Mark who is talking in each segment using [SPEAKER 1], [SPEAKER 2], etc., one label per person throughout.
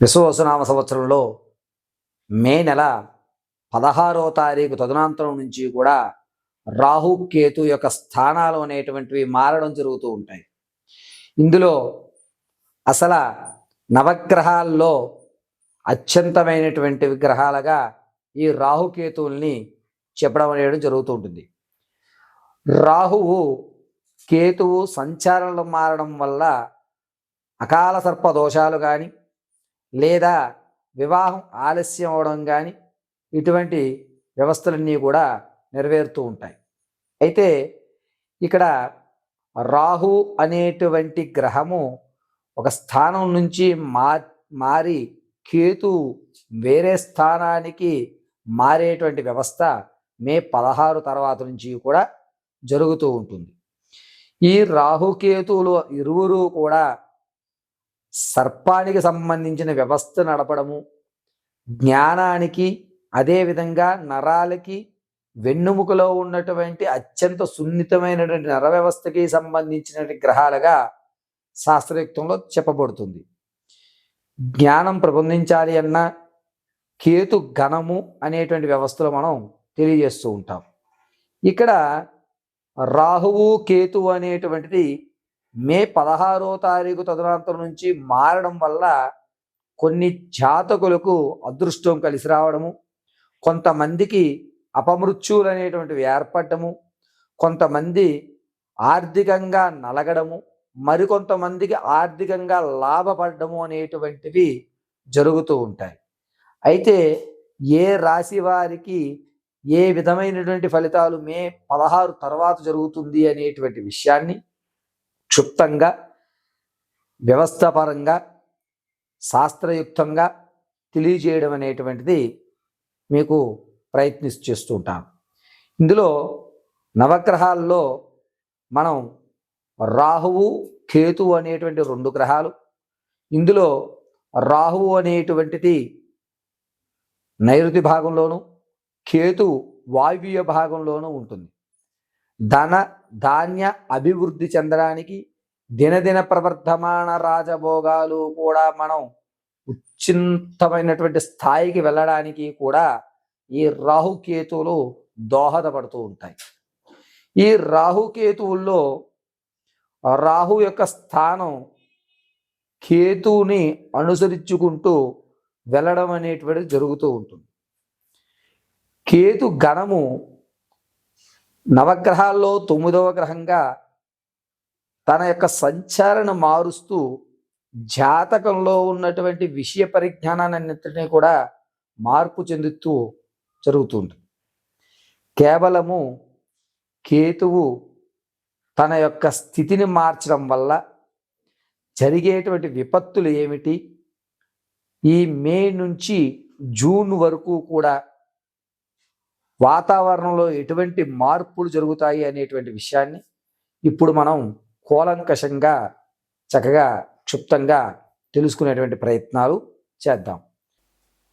[SPEAKER 1] విశ్వవసునామ సంవత్సరంలో మే నెల పదహారో తారీఖు తదనంతరం నుంచి కూడా రాహు కేతు యొక్క స్థానాలు అనేటువంటివి మారడం జరుగుతూ ఉంటాయి. ఇందులో అసలు నవగ్రహాల్లో అత్యంతమైనటువంటి విగ్రహాలుగా ఈ రాహుకేతువుల్ని చెప్పడం అనేది జరుగుతూ ఉంటుంది. రాహువు కేతువు సంచారంలో మారడం వల్ల అకాల సర్ప దోషాలు కానీ లేదా వివాహం ఆలస్యం అవడం కానీ ఇటువంటి వ్యవస్థలన్నీ కూడా నెరవేరుతూ ఉంటాయి. అయితే ఇక్కడ రాహు అనేటువంటి గ్రహము ఒక స్థానం నుంచి మా మారి కేతు వేరే స్థానానికి మారేటువంటి వ్యవస్థ మే పదహారు తర్వాత నుంచి కూడా జరుగుతూ ఉంటుంది. ఈ రాహుకేతువులు ఇరువురు కూడా సర్పానికి సంబంధించిన వ్యవస్థ నడపడము జ్ఞానానికి అదేవిధంగా నరాలకి వెన్నుముకలో ఉన్నటువంటి అత్యంత సున్నితమైనటువంటి నర వ్యవస్థకి సంబంధించినటువంటి గ్రహాలుగా శాస్త్రయుక్తంలో చెప్పబడుతుంది. జ్ఞానం ప్రబంధించాలి అన్న కేతు ఘనము అనేటువంటి వ్యవస్థలో మనం తెలియజేస్తూ ఉంటాం. ఇక్కడ రాహువు కేతు అనేటువంటిది మే పదహారో తారీఖు తదనంతరం నుంచి మారడం వల్ల కొన్ని జాతకులకు అదృష్టం కలిసి రావడము కొంతమందికి అపమృత్యులు అనేటువంటివి ఏర్పడము కొంతమంది ఆర్థికంగా నలగడము మరికొంతమందికి ఆర్థికంగా లాభపడము అనేటువంటివి జరుగుతూ ఉంటాయి. అయితే ఏ రాశి వారికి ఏ విధమైనటువంటి ఫలితాలు మే పదహారు తర్వాత జరుగుతుంది అనేటువంటి విషయాన్ని క్షుప్తంగా వ్యవస్థాపరంగా శాస్త్రయుక్తంగా తెలియజేయడం అనేటువంటిది మీకు ప్రయత్నిస్తూ చేస్తూ ఉంటాను ఇందులో నవగ్రహాల్లో మనం రాహువు కేతువు అనేటువంటి రెండు గ్రహాలు ఇందులో రాహువు అనేటువంటిది నైరుతి భాగంలోను కేతు వాయువ్య భాగంలోనూ ఉంటుంది. ధన ధాన్య అభివృద్ధి చెందడానికి దినదిన ప్రవర్ధమాన రాజభోగాలు కూడా మనం ఉచ్చింతమైనటువంటి స్థాయికి వెళ్ళడానికి కూడా ఈ రాహుకేతువులు దోహదపడుతూ ఉంటాయి. ఈ రాహుకేతువుల్లో రాహు యొక్క స్థానం కేతువుని అనుసరించుకుంటూ వెళ్ళడం అనేటువంటిది జరుగుతూ ఉంటుంది. కేతు గణము నవగ్రహాల్లో తొమ్మిదవ గ్రహంగా తన యొక్క సంచారణ మారుస్తూ జాతకంలో ఉన్నటువంటి విషయ పరిజ్ఞానాన్నింటినీ కూడా మార్పు చెందుతూ జరుగుతుంది. కేవలము కేతువు తన యొక్క స్థితిని మార్చడం వల్ల జరిగేటువంటి విపత్తులు ఏమిటి? ఈ మే నుంచి జూన్ వరకు కూడా వాతావరణంలో ఎటువంటి మార్పులు జరుగుతాయి అనేటువంటి విషయాన్ని ఇప్పుడు మనం కూలంకషంగా చక్కగా క్షుప్తంగా తెలుసుకునేటువంటి ప్రయత్నాలు చేద్దాం.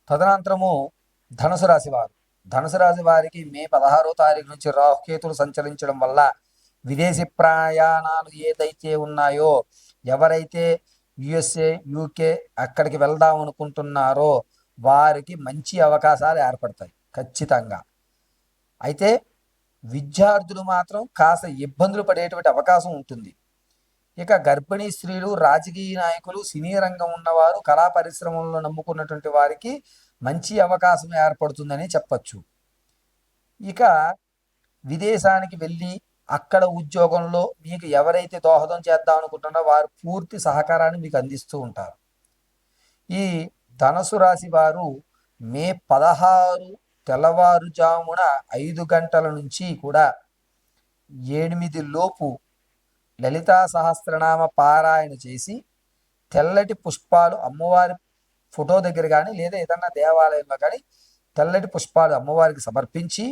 [SPEAKER 1] తదనంతరము ధనుసు రాశి వారు. ధనుసు రాశి వారికి మే పదహారో తారీఖు నుంచి రాహుకేతులు సంచరించడం వల్ల విదేశీ ప్రయాణాలు ఏదైతే ఉన్నాయో ఎవరైతే యుఎస్ఏ యూకే అక్కడికి వెళ్దాం అనుకుంటున్నారో వారికి మంచి అవకాశాలు ఏర్పడతాయి. ఖచ్చితంగా. అయితే విద్యార్థులు మాత్రం కాస్త ఇబ్బందులు పడేటువంటి అవకాశం ఉంటుంది. ఇక గర్భిణీ స్త్రీలు రాజకీయ నాయకులు సినీ రంగం ఉన్నవారు కళా పరిశ్రమల్లో నమ్ముకున్నటువంటి వారికి మంచి అవకాశం ఏర్పడుతుందని చెప్పచ్చు. ఇక విదేశానికి వెళ్ళి అక్కడ ఉద్యోగంలో మీకు ఎవరైతే దోహదం చేద్దాం అనుకుంటున్నారో వారు పూర్తి సహకారాన్ని మీకు అందిస్తూ ఉంటారు. ఈ ధనసు రాశి వారు మే పదహారు తెల్లవారుజామున ఐదు గంటల నుంచి కూడా ఎనిమిది లోపు లలితా సహస్రనామ పారాయణ చేసి తెల్లటి పుష్పాలు అమ్మవారి ఫోటో దగ్గర కానీ లేదా ఏదన్నా దేవాలయంలో కానీ తెల్లటి పుష్పాలు అమ్మవారికి సమర్పించి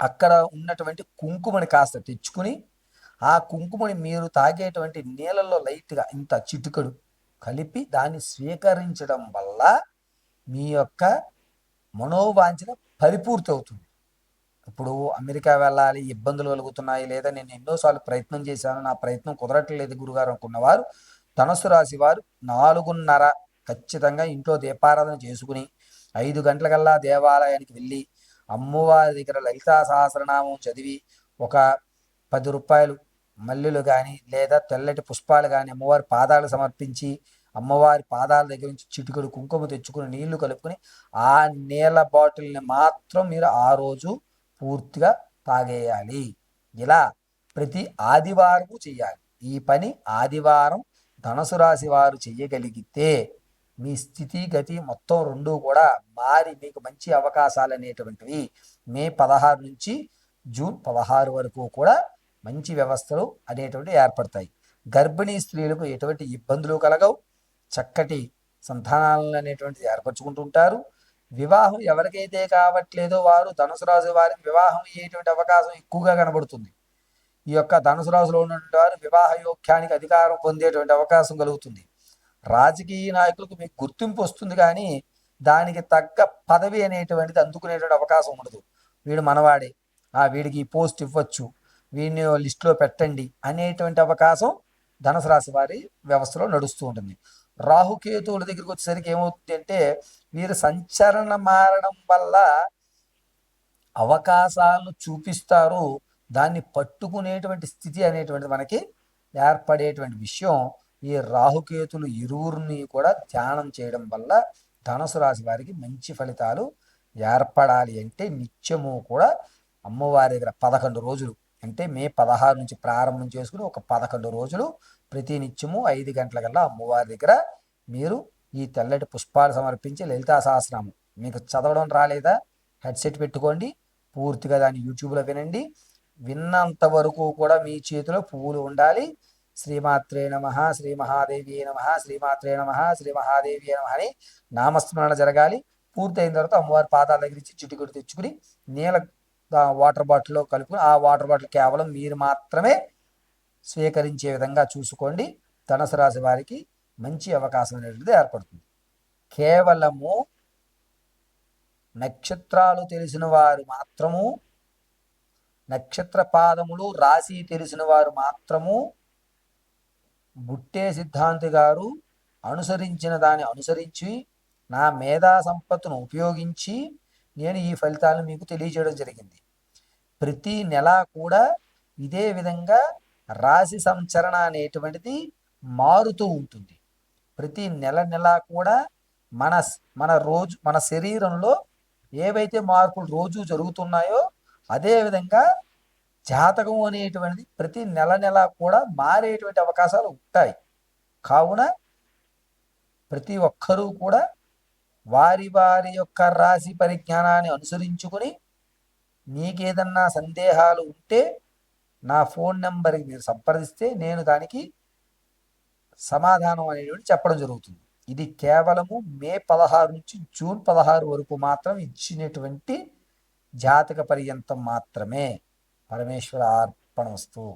[SPEAKER 1] అక్కడ ఉన్నటువంటి కుంకుమని కాస్త తెచ్చుకుని ఆ కుంకుమని మీరు తాగేటువంటి నీళ్ళల్లో లైట్గా ఇంత చిటుకడు కలిపి దాన్ని స్వీకరించడం వల్ల మీ యొక్క మనోవాంఛన పరిపూర్తి అవుతుంది ఇప్పుడు అమెరికా వెళ్ళాలి ఇబ్బందులు కలుగుతున్నాయి లేదా నేను ఎన్నోసార్లు ప్రయత్నం చేశాను నా ప్రయత్నం కుదరట్లేదు గురుగారు అనుకున్నవారు ధనస్సు రాశి వారు నాలుగున్నర ఖచ్చితంగా ఇంట్లో దీపారాధన చేసుకుని ఐదు గంటలకల్లా దేవాలయానికి వెళ్ళి అమ్మవారి దగ్గర లలితా సహస్రనామం చదివి ఒక పది రూపాయలు మల్లెలు కానీ లేదా తెల్లటి పుష్పాలు కానీ అమ్మవారి పాదాలు సమర్పించి అమ్మవారి పాదాల దగ్గర నుంచి చిటికడు కుంకుమ తెచ్చుకుని నీళ్ళు కలుపుకొని ఆ నీళ్ళ బాటిల్ని మాత్రం మీరు ఆ రోజు పూర్తిగా తాగేయాలి. ఇలా ప్రతి ఆదివారము చేయాలి ఈ పని ఆదివారం ధనసు రాశి వారు చెయ్యగలిగితే మీ స్థితి గతి మొత్తం రెండు కూడా మారి మీకు మంచి అవకాశాలు అనేటువంటివి. మే పదహారు నుంచి జూన్ పదహారు వరకు కూడా మంచి వ్యవస్థలు అనేటువంటివి ఏర్పడతాయి. గర్భిణీ స్త్రీలకు ఎటువంటి ఇబ్బందులు కలగవు. చక్కటి సంతానాలను అనేటువంటిది ఏర్పరచుకుంటుంటారు. వివాహం ఎవరికైతే కావట్లేదో వారు ధనుసు రాశి వారికి వివాహం అయ్యేటువంటి అవకాశం ఎక్కువగా కనబడుతుంది. ఈ యొక్క ధనుసు రాశిలో ఉన్నటువంటి వారు వివాహ యోగ్యానికి అధికారం పొందేటువంటి అవకాశం కలుగుతుంది. రాజకీయ నాయకులకు మీకు గుర్తింపు వస్తుంది కానీ దానికి తగ్గ పదవి అనేటువంటిది అందుకునేటువంటి అవకాశం ఉండదు. వీడు మనవాడే. ఆ వీడికి ఈ పోస్ట్ ఇవ్వచ్చు. వీడిని లిస్టులో పెట్టండి అనేటువంటి అవకాశం ధనుసు రాశి వారి వ్యవస్థలో నడుస్తూ ఉంటుంది. రాహుకేతువుల దగ్గరికి వచ్చేసరికి ఏమవుతుంది అంటే వీరు సంచలన మారడం వల్ల అవకాశాలను చూపిస్తారు. దాన్ని పట్టుకునేటువంటి స్థితి అనేటువంటిది మనకి ఏర్పడేటువంటి విషయం. ఈ రాహుకేతులు ఇరువురిని కూడా ధ్యానం చేయడం వల్ల ధనుసు రాశి వారికి మంచి ఫలితాలు ఏర్పడాలి అంటే నిత్యము కూడా అమ్మవారి దగ్గర పదకొండు రోజులు అంటే మే పదహారు నుంచి ప్రారంభం చేసుకుని ఒక పదకొండు రోజులు ప్రతి నిత్యము ఐదు గంటల కల్లా అమ్మవారి దగ్గర మీరు ఈ తెల్లటి పుష్పాలు సమర్పించి లలితా సహస్రనామం. మీకు చదవడం రాలేదా? హెడ్సెట్ పెట్టుకోండి. పూర్తిగా దాన్ని యూట్యూబ్లో వినండి. విన్నంత వరకు కూడా మీ చేతిలో పువ్వులు ఉండాలి. శ్రీమాత్రే నమ శ్రీ మహాదేవి నమ శ్రీమాత్రే నమ శ్రీ మహాదేవి నమ అని నామస్మరణ జరగాలి. పూర్తయిన తర్వాత అమ్మవారి పాదాల దగ్గర ఇచ్చి చిటికుడు తెచ్చుకుని నీళ్ళ వాటర్ బాటిల్లో కలుపుకొని ఆ వాటర్ బాటిల్ కేవలం మీరు మాత్రమే స్వీకరించే విధంగా చూసుకోండి. ధనుసు రాశి వారికి మంచి అవకాశం అనేటువంటిది ఏర్పడుతుంది. కేవలము నక్షత్రాలు తెలిసిన వారు మాత్రము నక్షత్ర పాదములు రాశి తెలిసిన వారు మాత్రము గుట్టే సిద్ధాంతి గారు అనుసరించిన దాన్ని అనుసరించి నా మేధా సంపత్తును ఉపయోగించి నేను ఈ ఫలితాలను మీకు తెలియజేయడం జరిగింది. ప్రతి నెల కూడా ఇదే విధంగా రాశి సంచరణ అనేటువంటిది మారుతూ ఉంటుంది. ప్రతి నెల నెల కూడా మన మన రోజు మన శరీరంలో ఏవైతే మార్పులు రోజు జరుగుతున్నాయో అదేవిధంగా జాతకం అనేటువంటిది ప్రతి నెల నెల కూడా మారేటువంటి అవకాశాలు ఉంటాయి. కావున ప్రతి ఒక్కరూ కూడా వారి వారి యొక్క రాశి పరిజ్ఞానాన్ని అనుసరించుకొని నీకేదన్నా సందేహాలు ఉంటే నా ఫోన్ నెంబర్కి మీరు సంప్రదిస్తే నేను దానికి సమాధానం అనేటువంటి చెప్పడం జరుగుతుంది. ఇది కేవలము మే పదహారు నుంచి జూన్ పదహారు వరకు మాత్రం ఇచ్చినటువంటి జాతక పర్యంతం మాత్రమే. పరమేశ్వర అర్పణ వస్తువు.